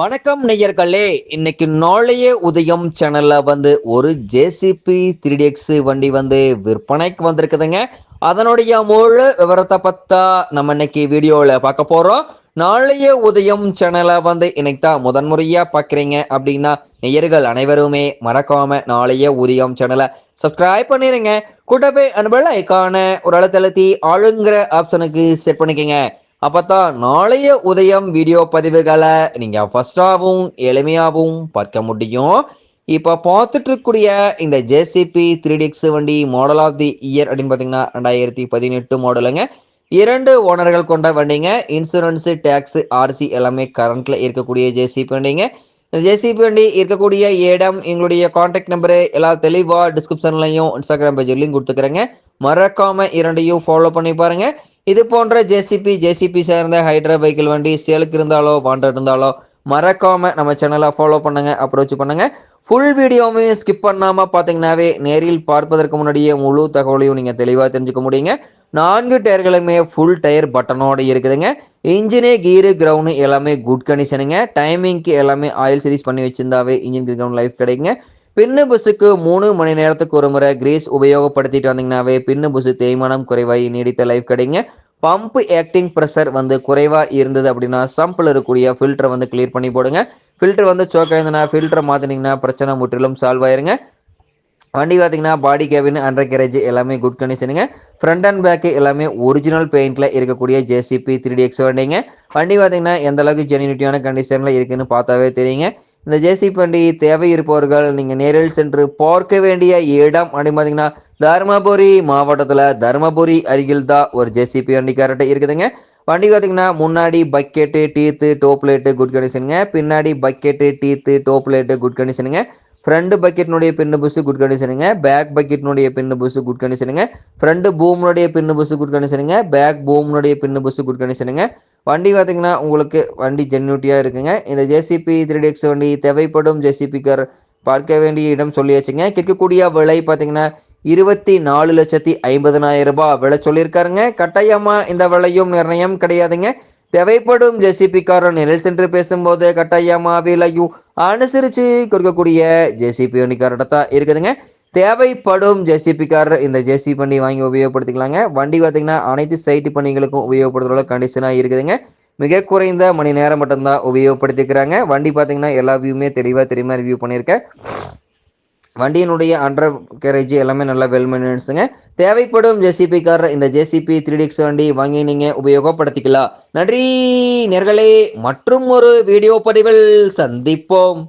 வணக்கம் நெய்யர்களே இன்னைக்கு நாளைய உதயம் சேனல்ல வந்து ஒரு ஜேசிபி த்ரீ எக்ஸ் வண்டி வந்து விற்பனைக்கு வந்திருக்குதுங்க. அதனுடைய முழு விவரத்தை பத்தா நம்ம இன்னைக்கு வீடியோவில் பார்க்க போறோம். நாளைய உதயம் சேனலை வந்து இன்னைக்கு தான் முதன்முறையா பார்க்குறீங்க அப்படின்னா நெய்யர்கள் அனைவருமே மறக்காம நாளைய உதயம் சேனலை சப்ஸ்கிரைப் பண்ணிருங்க. கூட்டவே அனுபவ ஐக்கான ஒரு அழுத்தழுத்தி ஆளுங்கிற ஆப்ஷனுக்கு செட் பண்ணிக்கங்க. அப்பதான் நாளைய உதயம் வீடியோ பதிவுகளை நீங்க ஃபர்ஸ்டாகவும் எளிமையாகவும் பார்க்க முடியும். இப்போ பார்த்துட்டு இருக்கக்கூடிய இந்த ஜேசிபி த்ரீ டிக்ஸ் வண்டி மாடல் ஆஃப் தி இயர் அப்படின்னு பார்த்தீங்கன்னா ரெண்டாயிரத்தி பதினெட்டு மாடலுங்க இரண்டு ஓனர்கள் கொண்ட வண்டிங்க. இன்சூரன்ஸு டேக்ஸு ஆர்சி எல்லாமே கரண்ட்ல இருக்கக்கூடிய ஜேசிபி வண்டிங்க. இந்த ஜேசிபி வண்டி இருக்கக்கூடிய இடம் எங்களுடைய காண்டாக்ட் நம்பரு எல்லா தெளிவாக டிஸ்கிரிப்ஷன்லையும் இன்ஸ்டாகிராம் பேஜ்லையும் கொடுத்துக்கிறேங்க. மறக்காம இரண்டையும் ஃபாலோ பண்ணி பாருங்கள் இது போன்ற ஜேசிபி ஜேசிபி சேர்ந்த ஹைட்ரா வெஹிக்கிள் வண்டி சேலுக்கு இருந்தாலோ வாண்டட் இருந்தாலோ மறக்காம நம்ம சேனலை ஃபாலோ பண்ணுங்க அப்ரோச் பண்ணுங்க. ஃபுல் வீடியோவுமே ஸ்கிப் பண்ணாமல் பார்த்தீங்கன்னாவே நேரில் பார்ப்பதற்கு முன்னாடியே முழு தகவலையும் நீங்கள் தெளிவாக தெரிஞ்சுக்க முடியுங்க. நான்கு டயர்களுமே ஃபுல் டயர் பட்டனோட இருக்குதுங்க. இன்ஜினே கீரு கிரவுண்டு எல்லாமே குட் கண்டிஷனுங்க டைமிங்க்கு எல்லாமே ஆயில் சீரிஸ் பண்ணி வச்சிருந்தாவே இன்ஜின் கிரவுண்ட் லைஃப் கிடைக்குங்க. பின்னு பஸ்ஸுக்கு மூணு மணி நேரத்துக்கு ஒரு முறை கிரீஸ் உபயோகப்படுத்திட்டு வந்தீங்கன்னாவே பின்னு பஸ்ஸு தேய்மானம் குறைவாகி நீடித்த லைஃப் கிடைங்க பம்ப் ஆக்டிங் ப்ரெஷர் வந்து குறைவாக இருந்தது அப்படின்னா சம்பில் இருக்கக்கூடிய ஃபில்டரை வந்து கிளியர் பண்ணி போடுங்க. ஃபில்டர் வந்து சோக் ஆயிருந்தனா ஃபில்டரை மாற்றினீங்கன்னா பிரச்சனை முற்றிலும் சால்வ் ஆயிருங்க. வண்டி பார்த்தீங்கன்னா பாடி கேபின் அண்டர் கேரேஜ் எல்லாமே குட் கண்டிஷனுங்க ஃப்ரண்ட் அண்ட் பேக்கு எல்லாமே ஒரிஜினல் பெயிண்டில் இருக்கக்கூடிய ஜேசிபி த்ரீ டி எக்ஸ் வண்டிங்க. வண்டி பார்த்தீங்கன்னா எந்த அளவுக்கு ஜெனினிட்டியான கண்டிஷனில் இருக்குதுன்னு பார்த்தாவே தெரியுங்க. இந்த ஜேசிபி வண்டி தேவை இருப்பவர்கள் நீங்கள் நேரில் சென்று பார்க்க வேண்டிய இடம் அப்படின்னு பார்த்தீங்கன்னா தருமபுரி மாவட்டத்தில் தருமபுரி அருகில் தான் ஒரு ஜேசிபி வண்டி கரெக்டாக இருக்குதுங்க. வண்டி பார்த்தீங்கன்னா முன்னாடி bucket teeth top light good கண்டிஷனுங்க பின்னாடி bucket teeth top plate good கண்டிஷனுங்க front பக்கெட்னுடைய பின்னு புஷு குட் கண்டிஷனுங்க பேக் பக்கெட்னுடைய பின்னு புஷு குட் கண்டிஷனுங்க ஃப்ரண்ட் பூம்னுடைய பின்னு புஷு குட் கண்டிஷனுங்க பேக் பூம்னுடைய பின்னு புஷு குட் கண்டிஷனுங்க வண்டி பார்த்தீங்கன்னா உங்களுக்கு வண்டி ஜென்யூட்டியாக இருக்குங்க. இந்த ஜேசிபி த்ரீ எக்ஸ் வண்டி தேவைப்படும் ஜேசிபிக்கர் பார்க்க வேண்டிய இடம் சொல்லியாச்சுங்க. கேட்கக்கூடிய விலை பார்த்தீங்கன்னா இருபத்தி நாலு லட்சத்தி ஐம்பதனாயிரம் ரூபாய். விலை சொல்லியிருக்காருங்க. கட்டாயமாக இந்த விலையும் நிர்ணயம் கிடையாதுங்க. தேவைப்படும் ஜேசிபிக்காரர் நிழல் சென்று பேசும்போது கட்டாயமாக விலையும் அனுசரித்து கொடுக்கக்கூடிய ஜேசிபி வண்டிக்காரர்கிட்ட தான் இருக்குதுங்க. தேவைப்படும் ஜேசிபிக்காரர் இந்த ஜேசிபி வண்டி வாங்கி உபயோகப்படுத்திக்கலாங்க. வண்டி பார்த்திங்கன்னா அனைத்து சைட்டு பணிகளுக்கும் உபயோகப்படுத்துகிற கண்டிஷனாக இருக்குதுங்க. மிக குறைந்த மணி நேரம் மட்டும்தான் உபயோகப்படுத்திக்கிறாங்க. வண்டி பார்த்திங்கன்னா எல்லா வியூமே தெளிவாக தெரியுமா ரிவ்யூ பண்ணியிருக்கேன். வண்டியினுடைய அண்டர் கேரேஜ் எல்லாமே நல்லா வெல் மெயின்டெனன்ஸுங்க தேவைப்படும் ஜேசிபி கார் இந்த ஜேசிபி த்ரீ டிக்ஸ் வண்டி வாங்கி நீங்கள் உபயோகப்படுத்திக்கலாம். நன்றி நேர்களே மற்றும் ஒரு வீடியோ பதிவில் சந்திப்போம்.